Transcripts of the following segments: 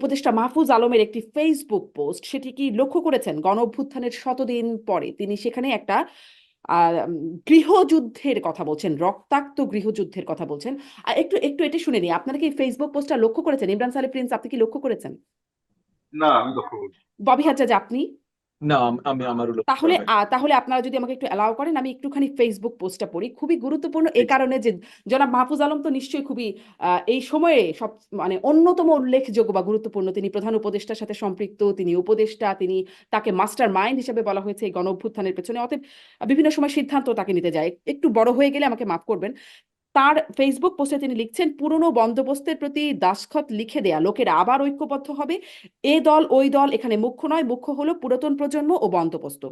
উপদেষ্টা মাহফুজ আলমের একটি ফেসবুক পোস্ট সেটি কি লক্ষ্য করেছেন? গণ অভ্যুত্থানের শতদিন পরে তিনি সেখানে একটা আহ, গৃহযুদ্ধের কথা বলছেন রক্তাক্ত গৃহযুদ্ধের কথা বলছেন। আর একটু একটু এটা শুনে নিই। আপনারা কি ফেসবুক পোস্টটা লক্ষ্য করেছেন? ইমরান সালে প্রিন্স আপনি কি লক্ষ্য করেছেন? না আমি লক্ষ্য করি ববি হাজ্জাজ আপনি? না আমি লক্ষ্য তাহলে তাহলে আপনারা যদি আমাকে একটু অ্যালাউ করেন আমি একটুখানি ফেসবুক পোস্টটা পড়ি। খুবই গুরুত্বপূর্ণ এই কারণে যে জনাব মাহফুজ আলম তো নিশ্চয়ই খুবই আহ, এই সময়ে সব মানে অন্যতম উল্লেখযোগ্য বা গুরুত্বপূর্ণ। তিনি প্রধান উপদেষ্টার সাথে সম্পৃক্ত তিনি উপদেষ্টা তিনি তাকে মাস্টার মাইন্ড হিসেবে বলা হয়েছে এই গণ অভ্যুত্থানের পেছনে। অতএব বিভিন্ন সময় সিদ্ধান্ত তাকে নিতে যায়। একটু বড় হয়ে গেলে আমাকে মাফ করবেন। তার ফেসবুক পোস্টে তিনি লিখছেন, পুরনো বন্দোবস্তের প্রতি দাসখত লিখে দেয়া, লোকেরা আবার ঐক্যবদ্ধ হবে। এ দল, ওই দল, এখানে মুখ্য নয়, মুখ্য হলো পুরাতন প্রজন্ম ও বন্দোবস্ত।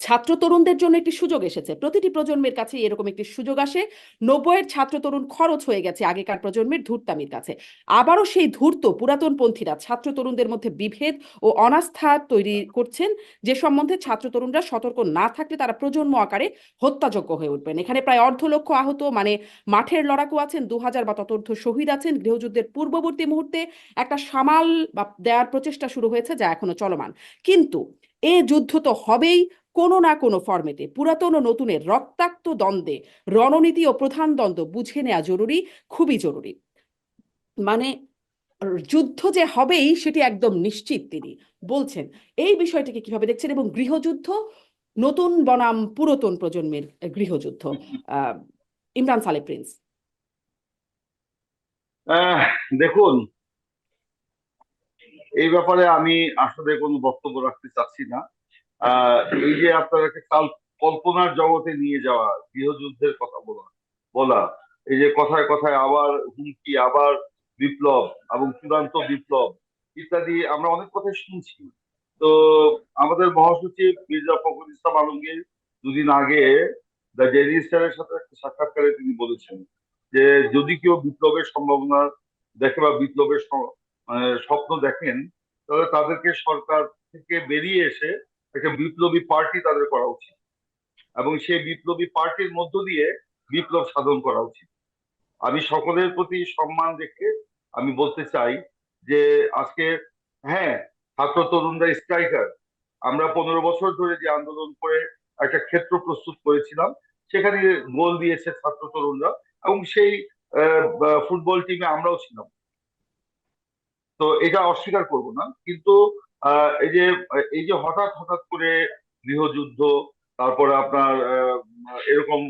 ছাত্র তরুণদের জন্য একটি সুযোগ এসেছে। প্রতিটি প্রজন্মের কাছে এরকম একটি সুযোগ আসে। নব্বইয়ের ছাত্র তরুণ খরচ হয়ে গেছে আগেকার প্রজন্মের ধূর্তামির কাছে। আবারও সেই ধূর্ত পুরাতন পন্থীরা ছাত্র তরুণদের মধ্যে বিভেদ ও অনাস্থা তৈরি করছেন, যে সম্বন্ধে ছাত্র তরুণরা সতর্ক না থাকলে তারা প্রজন্ম আকারে হত্যাযোগ্য হয়ে উঠবেন। এখানে প্রায় অর্ধ লক্ষ আহত মানে মাঠের লড়াকু আছেন দু হাজার বা ততর্ধ শহীদ আছেন। গৃহযুদ্ধের পূর্ববর্তী মুহূর্তে একটা সামাল বা দেওয়ার প্রচেষ্টা শুরু হয়েছে, যা এখনও চলমান। কিন্তু এ যুদ্ধ তো হবেই কোনো না কোনো ফরম্যাটে পুরাতন ও নতুনের রক্তাক্ত দ্বন্দ্বে রণনীতি ও প্রধান দ্বন্দ্ব বুঝে নেওয়া জরুরি, খুবই জরুরি। মানে যুদ্ধ যে হবেই সেটি একদম নিশ্চিত তিনি বলছেন। এই বিষয়টিকে কীভাবে দেখছেন? এবং গৃহযুদ্ধ, নতুন বনাম পুরাতন প্রজন্মের গৃহযুদ্ধ ইমরান সালে প্রিন্স। দেখুন, এই ব্যাপারে আমি আসলে কোনো বক্তব্য রাখতে চাচ্ছি না। এই যে আপনাদেরকে কাল কল্পনার জগতে নিয়ে যাওয়া, গৃহযুদ্ধের কথা বলা বলা, এই যে কথায় কথায় আবার হুমকি, আবার বিপ্লব এবং চূড়ান্ত বিপ্লব ইত্যাদি আমরা অনেক কথাই শুনছি। তো আমাদের মহাসচিব মির্জা ফখরুল ইসলাম আলমগীর দুদিন আগে দ্য ডেইলি স্টারের সাথে একটা সাক্ষাৎকারে তিনি বলেছেন যে, যদি কেউ বিপ্লবের সম্ভাবনা দেখে বা বিপ্লবের মানে স্বপ্ন দেখেন, তাহলে তাদেরকে সরকার থেকে বেরিয়ে এসে একটা বিপ্লবী পার্টি তাদের করা উচিত। এবং সেই বিপ্লবী পার্টির মধ্য দিয়ে বিপ্লব সাধন করা উচিত। আমি সকলের প্রতি সম্মান রেখে আমি বলতে চাই যে আজকে হ্যাঁ ছাত্র তরুণরা স্ট্রাইকার। আমরা পনেরো বছর ধরে যে আন্দোলন করে একটা ক্ষেত্র প্রস্তুত করেছিলাম, সেখানে গোল দিয়েছে ছাত্র তরুণরা এবং সেই ফুটবল টিমে আমরাও ছিলাম। তো এটা অস্বীকার করব না, কিন্তু এই যে এই যে হঠাৎ হঠাৎ করে গৃহযুদ্ধ তারপরে আপনার এরকম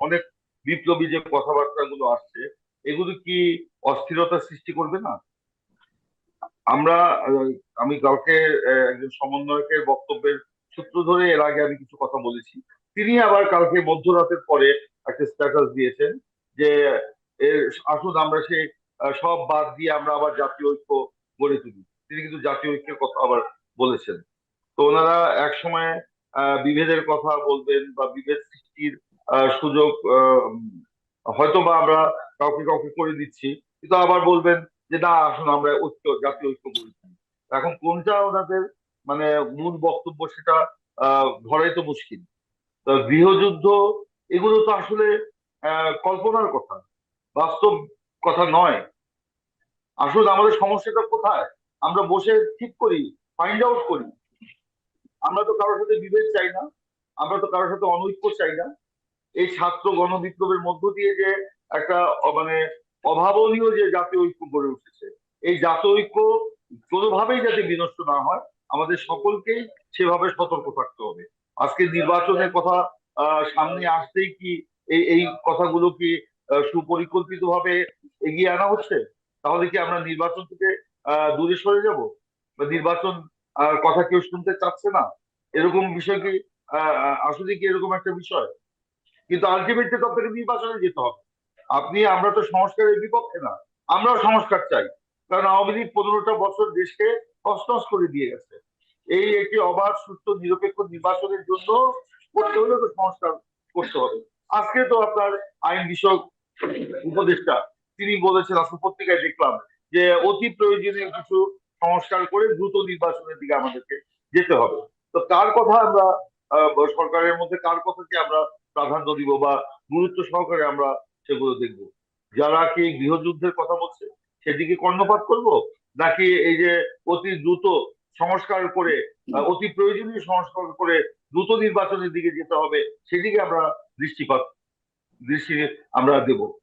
অনেক বিপ্লবী যে কথাবার্তা গুলো আসছে এগুলো কি অস্থিরতা সৃষ্টি করবে না? আমরা আমি আহ, একজন সমন্বয়কের বক্তব্যের সূত্র ধরে এর আগে আমি কিছু কথা বলেছি। তিনি আবার কালকে মধ্যরাতের পরে একটা স্ট্যাটাস দিয়েছেন যে আসুন আমরা সে সব বাদ দিয়ে আমরা আবার জাতীয় ঐক্য গড়ে তুলি। তিনি কিন্তু জাতীয় ঐক্যের কথা আবার বলেছেন। তো ওনারা এক সময় বিভেদের কথা বলবেন বা বিভেদ সৃষ্টির সুযোগ হয়তো বা আমরা কাউকে কাউকে করে দিচ্ছি, কিন্তু আবার বলবেন যে, না, আসুন, আমরা ঐক্য, জাতীয় ঐক্য গড়ে এখন কোনটা ওনাদের মানে মূল বক্তব্য সেটা ধরাই তো মুশকিল। গৃহযুদ্ধ, এগুলো তো আসলে কল্পনার কথা, বাস্তব কথা নয়। আসলে আমাদের সমস্যাটা কোথায়? আমরা বসে ঠিক করি ফাইন্ড আউট করি। আমরা তো কারোর সাথে বিভেদ চাই না, আমরা তো কারোর সাথে অনৈক্য চাই না। এই ছাত্র গণবিপ্লবের মধ্য দিয়ে যে একটা মানে অভাবনীয় যে জাতীয় ঐক্য গড়ে উঠেছে, এই জাতীয় ঐক্য কোনোভাবেই যাতে বিনষ্ট না হয়, আমাদের সকলকেই সেভাবে সতর্ক থাকতে হবে। আজকে নির্বাচনের কথা সামনে আসতেই কি এই এই কথাগুলো কি সুপরিকল্পিত ভাবে এগিয়ে আনা হচ্ছে? তাহলে কি আমরা নির্বাচন থেকে দূরে সরে যাব। বা নির্বাচন কথা কেউ শুনতে চাচ্ছে না। এরকম বিষয় কি আসলে কি এরকম একটা বিষয়? কিন্তু আলটিমেটলি তো আপনাকে নির্বাচনে যেতে হবে। আপনি, আমরা তো সংস্কারের বিপক্ষে না। আমরাও সংস্কার চাই। কারণ আওয়ামী লীগ পনেরোটা বছর দেশকে তছনছ করে দিয়ে গেছে। এই একটি অবাধ, সুস্থ, নিরপেক্ষ নির্বাচনের জন্য করতে হলে তো সংস্কার করতে হবে। আজকে তো আপনার আইন বিষয়ক উপদেষ্টা, তিনি বলেছেন আজকে পত্রিকায় দেখলাম যে অতি প্রয়োজনীয় কিছু সংস্কার করে দ্রুত নির্বাচনের দিকে আমাদেরকে যেতে হবে। তো কার কথা আমরা সরকারের মধ্যে কার কথাকে আমরা প্রাধান্য দিব বা গুরুত্ব সহকারে আমরা সেগুলো দেখব? যারা কি গৃহযুদ্ধের কথা বলছে, সেদিকে কর্ণপাত করব? নাকি এই যে অতি দ্রুত সংস্কার করে অতি প্রয়োজনীয় সংস্কার করে দ্রুত নির্বাচনের দিকে যেতে হবে, সেদিকে আমরা দৃষ্টিপাত দৃষ্টি আমরা দেব।